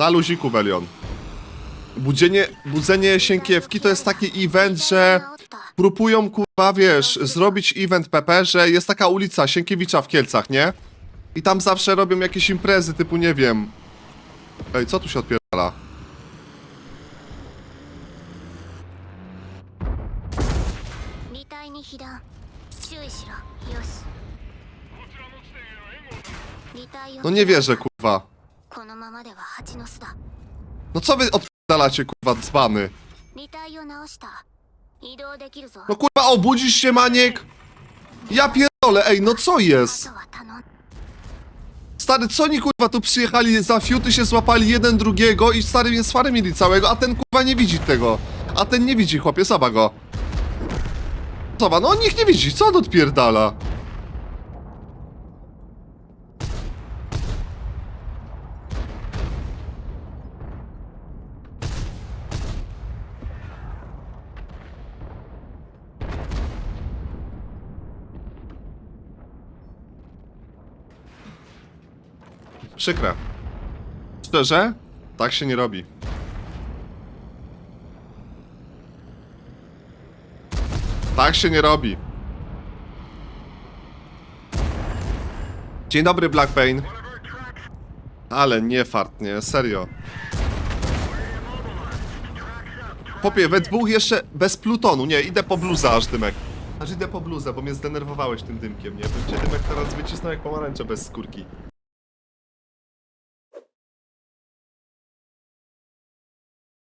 Na luziku, Belion. Budzenie, budzenie Sienkiewki to jest taki event, że próbują, kurwa, wiesz, zrobić event PP, że jest taka ulica Sienkiewicza w Kielcach, nie? I tam zawsze robią jakieś imprezy, typu, nie wiem... Ej, co tu się odpierdala? No nie wierzę, kurwa. このままでは蜂の巣だ No co wy odpierdalacie, kurwa, dzbany? 離体を直した移動できるぞ No kurwa, obudzisz się, Maniek? Ja pierdolę, ej, no co あ jest? とは頼ん Stary, co oni kurwa tu przyjechali za fiuty się złapali jeden drugiego i stary jest swary mieli całego, a ten kurwa nie widzi tego. A ten nie widzi, chłopie, zobacz go. Zobacz, no on ich nie widzi, co on odpierdala? Przykre. Szczerze? Tak się nie robi. Tak się nie robi. Dzień dobry, Black Pain. Ale nie fart, nie, serio. Popie, we dwóch jeszcze bez plutonu. Nie, idę po bluzę aż dymek. Aż idę po bluzę, bo mnie zdenerwowałeś tym dymkiem, nie? Bym cię dymek teraz wycisnął jak pomarańcze bez skórki.